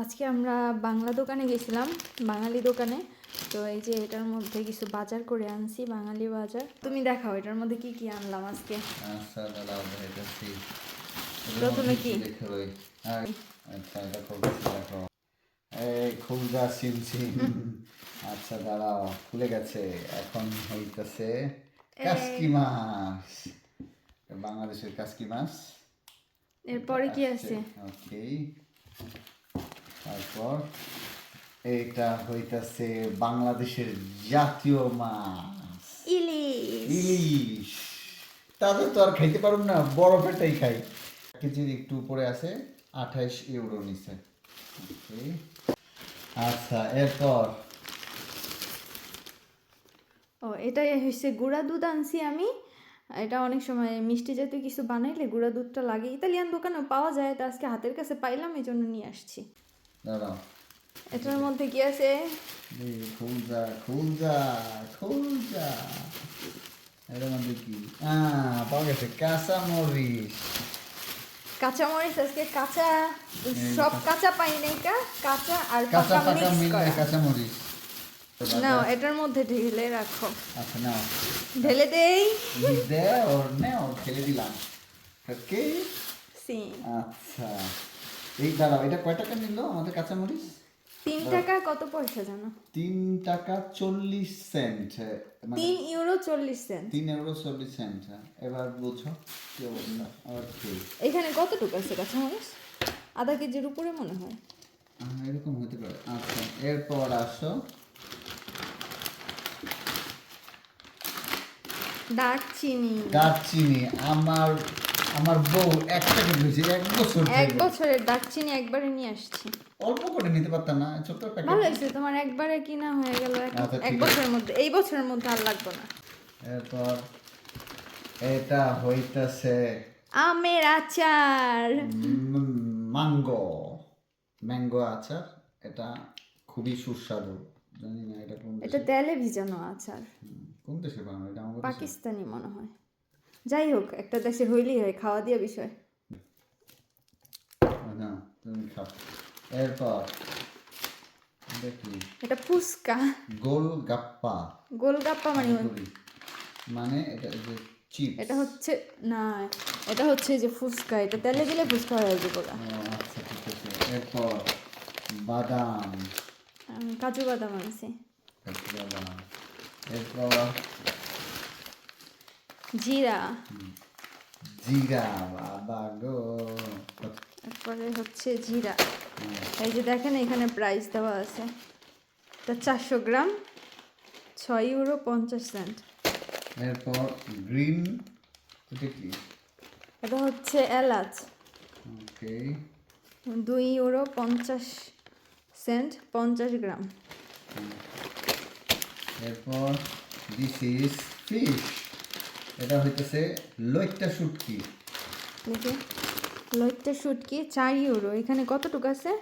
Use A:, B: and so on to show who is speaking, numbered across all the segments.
A: আজকে আমরা বাংলা দোকানে গেছিলাম বাঙালি দোকানে। তো এই যে এটার মধ্যে কিছু বাজার করে আনছি বাঙালি বাজার। তুমি দেখাও এটার মধ্যে কি কি আনলাম আজকে?
B: আচ্ছা দাঁড়াও দেখাচ্ছি
A: প্রথমে কি?
B: দেখে হ্যাঁ, আচ্ছা এটা দেখো। এই খুলগা সিম সিম আচ্ছা দাঁড়াও খুলে গেছে। এখন হইতেছে কাসকি মাছ। বাংলাদেশের কাসকি মাছ।
A: এরপরে কি আছে?
B: ওকে। তারপর এটা হইতাছে বাংলাদেশের জাতীয় মাছ।
A: ইলিশ।
B: ইলিশ। তাদের তো আর খাইতে পারুম না বরফেরটাই খাই। কেজির একটু উপরে আছে আঠাইশ ইউরো নিচে। আচ্ছা এরপর?
A: ও এটাই হচ্ছে গুঁড়া দুধ আনছি আমি। এটা অনেক সময় মিষ্টি জাতীয় কিছু বানাইলে গুঁড়া দুধটা লাগে। ইতালিয়ান দোকানেও পাওয়া যায় তো আজকে হাতের কাছে পাইলাম এই জন্য নিয়ে আসছি।
B: দাঁড়াও।
A: এটার মধ্যে কি আছে?
B: খুলজা খুলজা খুলজা এর মধ্যে কি? আহ পাওয়া গেছে কাঁচা মরিচ
A: কাঁচা মরিচ আজকে কাঁচা সব কাঁচা পাই নাই কা? কাঁচা আর
B: কাঁচা
A: পাকা
B: মিলে কাঁচা মরিচ
A: নাও এটার মধ্যে ঢেলে রাখো।
B: আচ্ছা নাও।
A: ঢেলে দেই।
B: দে ওর নে ওর খেলে দিলাম। ওকে
A: সি
B: আচ্ছা। এই দাঁড়াও এটা কয় টাকা নিল আমাদের কাঁচামরিচ?
A: তিন টাকা কত পয়সা জানো?
B: তিন টাকা চল্লিশ সেন্ট মানে
A: তিন ইউরো চল্লিশ সেন্ট।
B: তিন ইউরো চল্লিশ সেন্ট এবার বুঝো কি অবস্থা
A: এখানে কতটুকু আছে কাঁচা মরিচ আধা কেজির উপরে মনে হয়।
B: এরকম হতে পারে আচ্ছা এরপর আসো।
A: দারচিনি।
B: দারচিনি আমার আমার বউ এক প্যাকেট হয়েছে এক বছর
A: এক বছরের দারচিনি একবারে নিয়ে আসছি।
B: অল্প করে নিতে পারতাম না ছোট্ট প্যাকেট
A: ভালো হয়েছে তোমার একবারে কিনা হয়ে গেল এক-
B: আচ্ছা,
A: বছরের মধ্যে এই বছরের মধ্যে আর লাগবে না।
B: এরপর এটা হইতাছে
A: আমের আচার।
B: ম্যাঙ্গো ম্যাঙ্গো আচার এটা খুবই সুস্বাদু। জানি না এটা কোন
A: এটা তেলে ভিজানো আচার।
B: কোন দেশে বানানো? এটা আমাদের
A: পাকিস্তানি মনে হয়। যাই হোক একটা দেশে হইলেই হয় খাওয়া দিয়া বিষয়।
B: না তুমি খাও। এরপর দেখি
A: এটা ফুচকা।
B: গোল গাপ্পা
A: গোলগাপ্পা মানে
B: মানে এটা যে চিপ
A: এটা হচ্ছে না এটা হচ্ছে যে ফুচকা এটা তেলে দিলে ফুচকা হয়ে যাবে ওরা।
B: আচ্ছা ঠিক আছে। এরপর বাদাম।
A: কাজু বাদাম আনছি।
B: কাঁচা বাদাম।
A: জিরা।
B: জিরা বাবা গো।
A: তারপরে হচ্ছে জিরা। এই যে দেখেন এখানে প্রাইস দেওয়া আছে। এটা চারশো গ্রাম ছয় ইউরো পঞ্চাশ সেন্ট
B: এরপর গ্রিন এটা কি?
A: এটা হচ্ছে এলাচ।
B: ওকে।
A: দুই ইউরো পঞ্চাশ সেন্ট পঞ্চাশ গ্রাম।
B: এরপর দিস ইজ ফিশ এটা হইতেছে লইট্টা শুটকি।
A: দেখে লইট্টা শুটকি চার ইউরো এখানে কতটুকু আছে?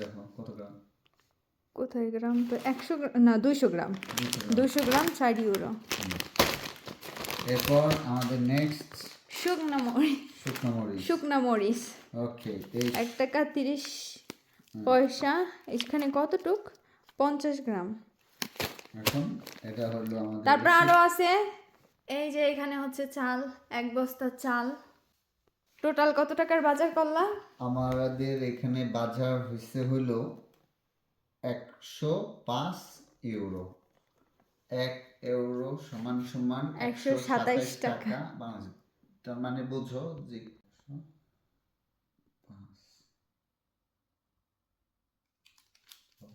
B: দেখো কত গ্রাম?
A: কোথায় গ্রাম? তো একশো না দুইশো গ্রাম। দুশো গ্রাম। চার ইউরো
B: এরপর আমাদের নেক্সট
A: শুকনা মরিচ।
B: শুকনো মরিচ।
A: শুকনা মরিচ।
B: ওকে
A: এক টাকা তিরিশ পয়সা এখানে কতটুক? পঞ্চাশ গ্রাম।
B: এখন এটা হলো আমাদের
A: তারপর আরও আছে। এই যে এখানে হচ্ছে চাল এক বস্তা চাল। টোটাল কত টাকার বাজার করলা?
B: আমাদের এখানে বাজার হইছে হলো একশো পাঁচ ইউরো। এক ইউরো সমান সমান
A: 127 টাকা।
B: তার মানে বুঝো যে পাঁচ। আহ,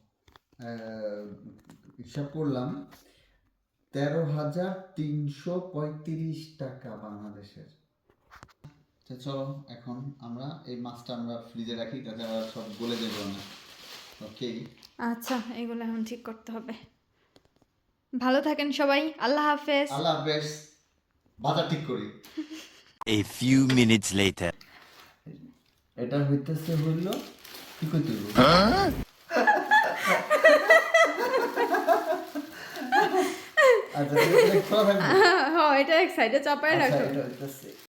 B: হিসাব করলাম তেরো হাজার তিনশো পঁয়ত্রিশ টাকা বাংলাদেশের। তো চলো এখন আমরা এই মাছটা আমরা ফ্রিজে রাখি যাতে আবার সব গলে যাবে না ওকে?
A: আচ্ছা এগুলো এখন ঠিক করতে হবে। ভালো থাকেন সবাই আল্লাহ হাফেজ।
B: আল্লাহ হাফেজ। বাজার ঠিক করি।
C: A few minutes later.
B: এটা হইতেছে হইল কি করতে হইল আচ্ছা এটা খোলা থাকবে
A: হ্যাঁ এটা এক সাইডে চাপায়
B: আচ্ছা
A: রাখো।